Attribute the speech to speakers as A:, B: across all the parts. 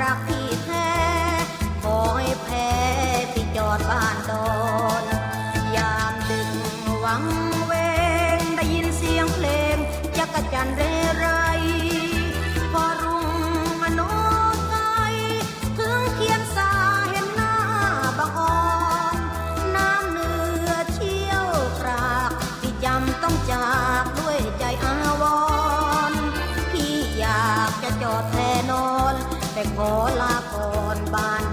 A: รักพี่แท้ขอให้แพ้ที่จอดบ้านดอนยามดึงหวังเวงได้ยินเสียงเพลงจักจันเรไร พอรุ่งมโนไกถึงเขียนสาเห็นหน้าบังออนน้ำเนื้อเชี่ยวกรากที่จำต้องจากด้วยใจอาวรณ์พี่อยากจะจอดแท ขอลาก่อนบ้าน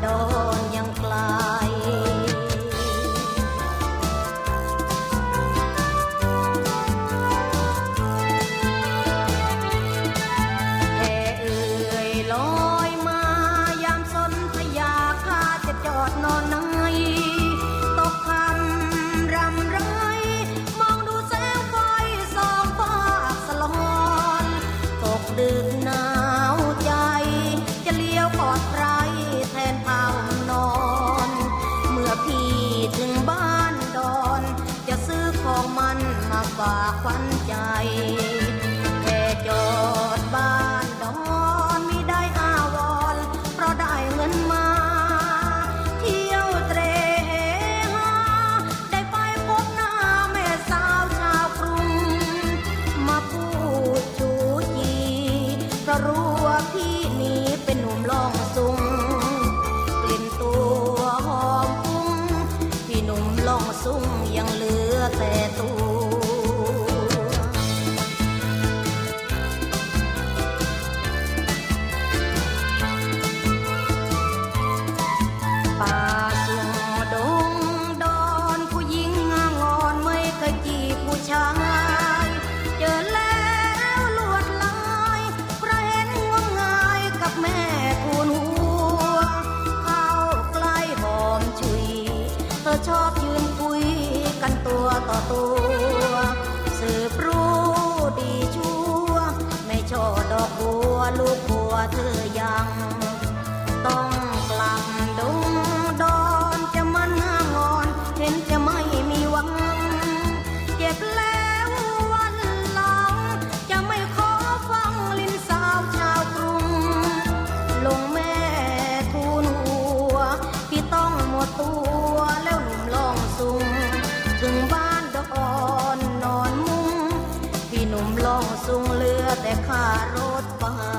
A: ชอบยืนคุยกันตัวต่อตัว สืบรู้ดีชั่ว ไม่ชอบดอกบัวลูกบัวเธอยัง ต้อง หนุ่มล่องสูงเรือแต่ข้ารถบัส